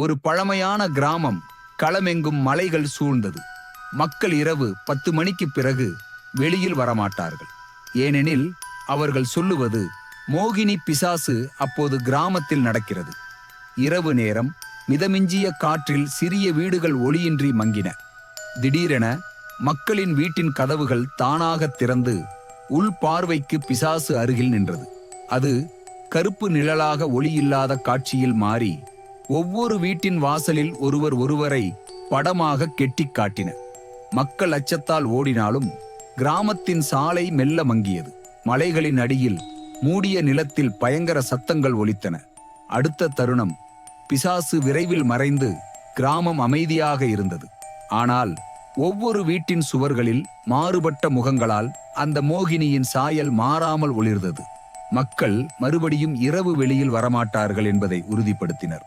ஒரு பழமையான கிராமம் களமெங்கும் மலைகள் சூழ்ந்தது. மக்கள் இரவு பத்து மணிக்கு பிறகு வெளியில் வரமாட்டார்கள். ஏனெனில் அவர்கள் சொல்லுவது மோகினி பிசாசு அப்போது கிராமத்தில் நடக்கிறது. இரவு நேரம் மிதமிஞ்சிய காற்றில் சிறிய வீடுகள் ஒளியின்றி மங்கின. திடீரென மக்களின் வீட்டின் கதவுகள் தானாக திறந்து உள் பார்வைக்கு பிசாசு அருகில் நின்றது. அது கருப்பு நிழலாக ஒளியில்லாத காட்சியில் மாறி ஒவ்வொரு வீட்டின் வாசலில் ஒருவர் ஒருவரை படமாக கெட்டிக் காட்டின மக்கள் அச்சத்தால் ஓடினாலும் கிராமத்தின் சாலை மெல்ல மங்கியது. மலைகளின் அடியில் மூடிய நிலத்தில் பயங்கர சத்தங்கள் ஒலித்தன. அடுத்த தருணம் பிசாசு விரைவில் மறைந்து கிராமம் அமைதியாக இருந்தது. ஆனால் ஒவ்வொரு வீட்டின் சுவர்களில் மாறுபட்ட முகங்களால் அந்த மோகினியின் சாயல் மாறாமல் ஒளிர்ந்தது. மக்கள் மறுபடியும் இரவு வெளியில் வரமாட்டார்கள் என்பதை உறுதிப்படுத்தினர்.